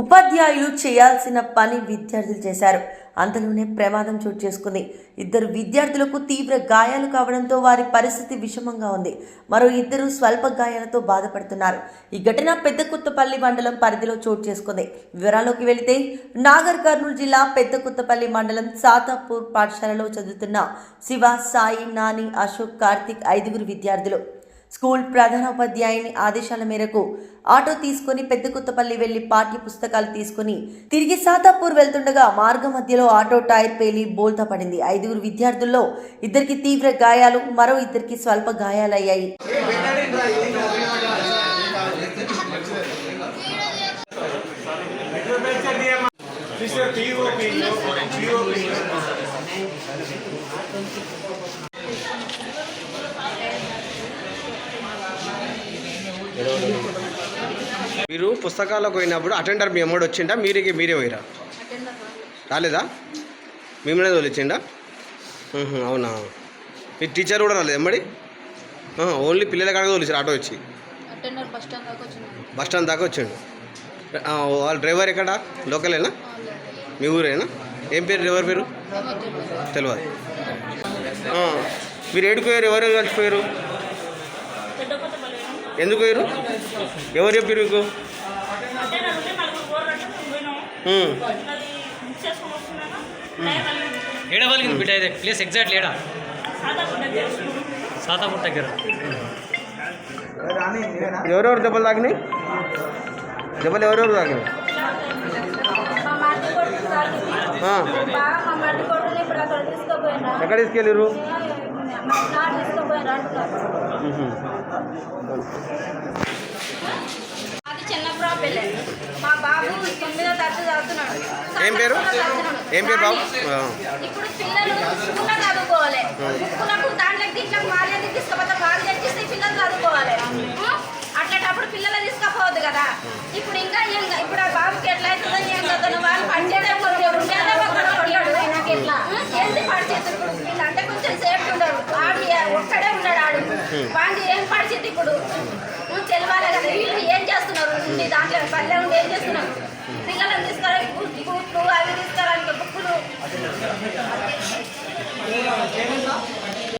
ఉపాధ్యాయులు చేయాల్సిన పని విద్యార్థులు చేశారు. అంతలోనే ప్రమాదం చోటు చేసుకుంది. ఇద్దరు విద్యార్థులకు తీవ్ర గాయాలు కావడంతో వారి పరిస్థితి విషమంగా ఉంది. మరో ఇద్దరు స్వల్ప గాయాలతో బాధపడుతున్నారు. ఈ ఘటన పెద్ద కొత్తపల్లి మండలం పరిధిలో చోటు చేసుకుంది. వివరాల్లోకి వెళితే నాగర్ కర్నూలు జిల్లా పెద్ద కొత్తపల్లి మండలం సాతాపూర్ పాఠశాలలో చదువుతున్న శివ సాయి నాని అశోక్ కార్తిక్ ఐదుగురు విద్యార్థులు. స్కూల్ ప్రధానోపాధ్యాయుని ఆదేశాల మేరకు ఆటో తీసుకుని పెద్ద కొత్తపల్లి వెళ్ళి పాఠ్య పుస్తకాలు తీసుకుని తిరిగి సాతాపూర్ వెళ్తుండగా మార్గ మధ్యలో ఆటో టైర్ పేలి బోల్తా పడింది. ఐదుగురు విద్యార్థుల్లో ఇద్దరికి తీవ్ర గాయాలు మరో ఇద్దరికి స్వల్ప గాయాలయ్యాయి. మీరు పుస్తకాలకు పోయినప్పుడు అటెండర్ మీ అమ్మడు వచ్చిండా? మీరే మీరే పోయిరా? రాలేదా? మిమ్మల్ని తోలిచ్చిండా అవునా? మీ టీచర్ కూడా రాలేదు ఎమ్మడి ఓన్లీ పిల్లల కాడగా తోలిచారు ఆటో వచ్చి? బస్ స్టాండ్ దాకా వచ్చిండు. వాళ్ళ డ్రైవర్ ఎక్కడ? లోకలేనా? మీ ఊరేనా? ఏం పేరు? డ్రైవర్ పేరు? తెలియదు మీరు ఏడుకోయారు ఎవరు కలిసిపోయారు? ఎందుకు పోయారు ఎవరు చెప్పారు మీకు. ఏడ వాళ్ళకి బిడ్డ ఇది ప్లేస్ ఎగ్జాక్ట్ ఏడా? సాతాపూర్ దగ్గర. ఎవరెవరు దెబ్బలు తాకినాయి? దెబ్బలు ఎవరెవరు తీసుకుపోయినా. ఎక్కడ తీసుకెళ్ళారు అది చిన్నప్పుడు మా బాబు తొమ్మిదో తరగతి చదువుతున్నాడు. ఏం పేరు? ఏం పేరు బాబు? ఇప్పుడు పిల్లలు స్కూల్లో చదువుకోవాలి. స్కూళ్ళకు దాంట్లోకి దీంట్లోకి మారేది తీసుకుపోతే బాగా తెచ్చిస్తే పిల్లలు చదువుకోవాలి? అట్లాంటప్పుడు పిల్లలు తీసుకపోవద్దు కదా. ఇప్పుడు ఇంకా ఏం ఇప్పుడు ఆడు వాడి ఏం పరిస్థితి ఇప్పుడు? నువ్వు తెలవాలి కదా వీళ్ళు ఏం చేస్తున్నారు? ఉండి దాంట్లో